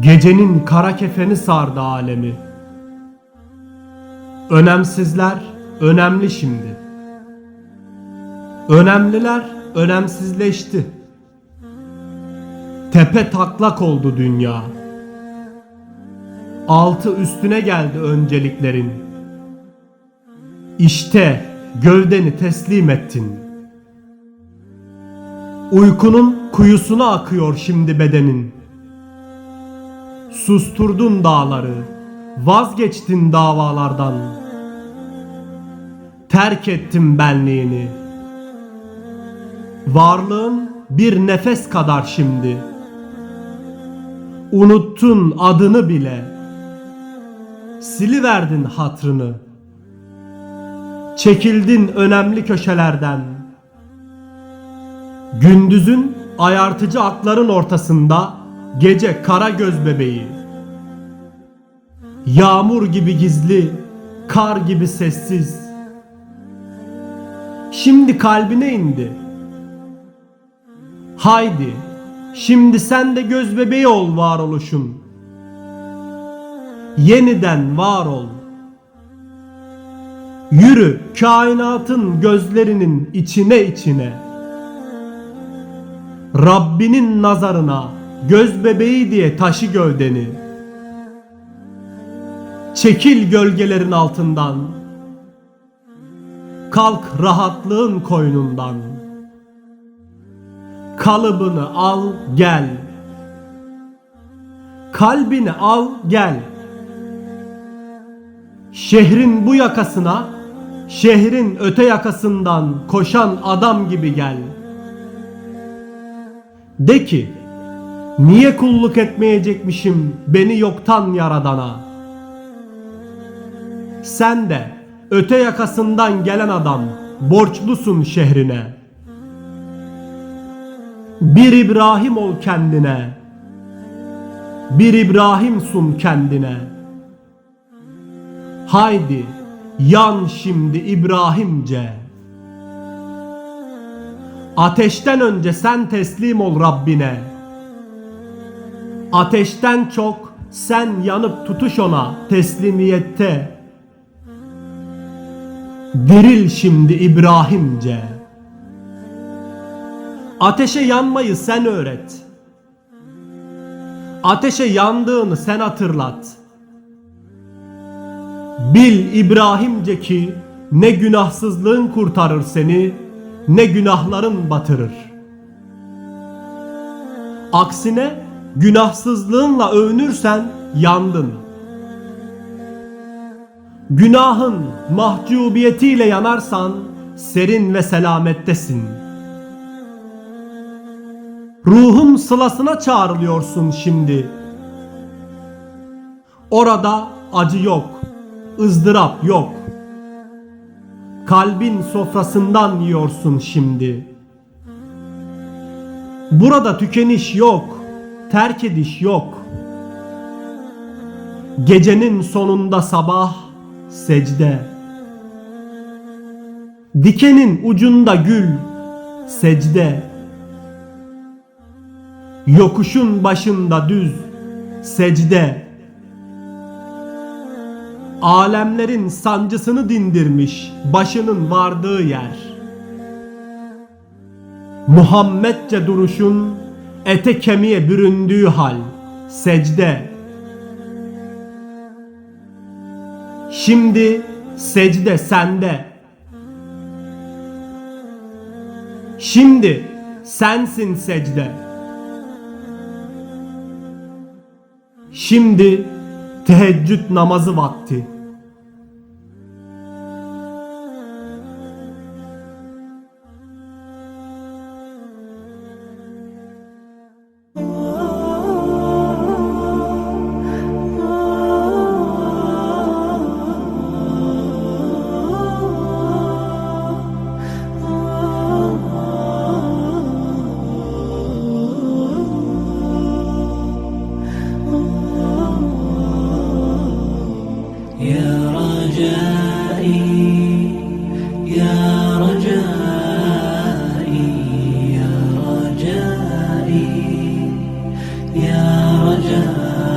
Gecenin kara kefeni sardı alemi. Önemsizler önemli şimdi. Önemliler önemsizleşti. Tepe taklak oldu dünya. Altı üstüne geldi önceliklerin. İşte gövdeni teslim ettin. Uykunun kuyusuna akıyor şimdi bedenin. Susturdun dağları, vazgeçtin davalardan. Terk ettim benliğini. Varlığın bir nefes kadar şimdi. Unuttun adını bile. Siliverdin hatrını. Çekildin önemli köşelerden. Gündüzün ayartıcı akların ortasında gece kara göz bebeği. Yağmur gibi gizli, kar gibi sessiz. Şimdi kalbine indi. Haydi, şimdi sen de göz bebeği ol varoluşun. Yeniden var ol. Yürü kainatın gözlerinin içine içine. Rabbinin nazarına göz bebeği diye taşı gövdeni. Çekil gölgelerin altından. Kalk rahatlığın koynundan. Kalıbını al gel. Kalbini al gel. Şehrin bu yakasına, şehrin öte yakasından koşan adam gibi gel. De ki, niye kulluk etmeyecekmişim beni yoktan yaradana? Sen de öte yakasından gelen adam borçlusun şehrine. Bir İbrahim ol kendine. Bir İbrahim sun kendine. Haydi yan şimdi İbrahimce. Ateşten önce sen teslim ol Rabbine. Ateşten çok sen yanıp tutuş ona teslimiyette. Diril şimdi İbrahimce. Ateşe yanmayı sen öğret. Ateşe yandığını sen hatırlat. Bil İbrahimce ki ne günahsızlığın kurtarır seni ne günahların batırır. Aksine günahsızlığınla övünürsen yandın. Günahın mahcubiyetiyle yanarsan serin ve selamettesin. Ruhun sılasına çağrılıyorsun şimdi. Orada acı yok, ızdırap yok. Kalbin sofrasından yiyorsun şimdi. Burada tükeniş yok, terk ediş yok. Gecenin sonunda sabah secde. Dikenin ucunda gül secde. Yokuşun başında düz secde. Alemlerin sancısını dindirmiş başının vardığı yer. Muhammedce duruşun ete kemiğe büründüğü hal secde. Şimdi secde sende. Şimdi sensin secde. Şimdi teheccüd namazı vakti. يا رجائي يا رجائي يا رجائي يا رجائي.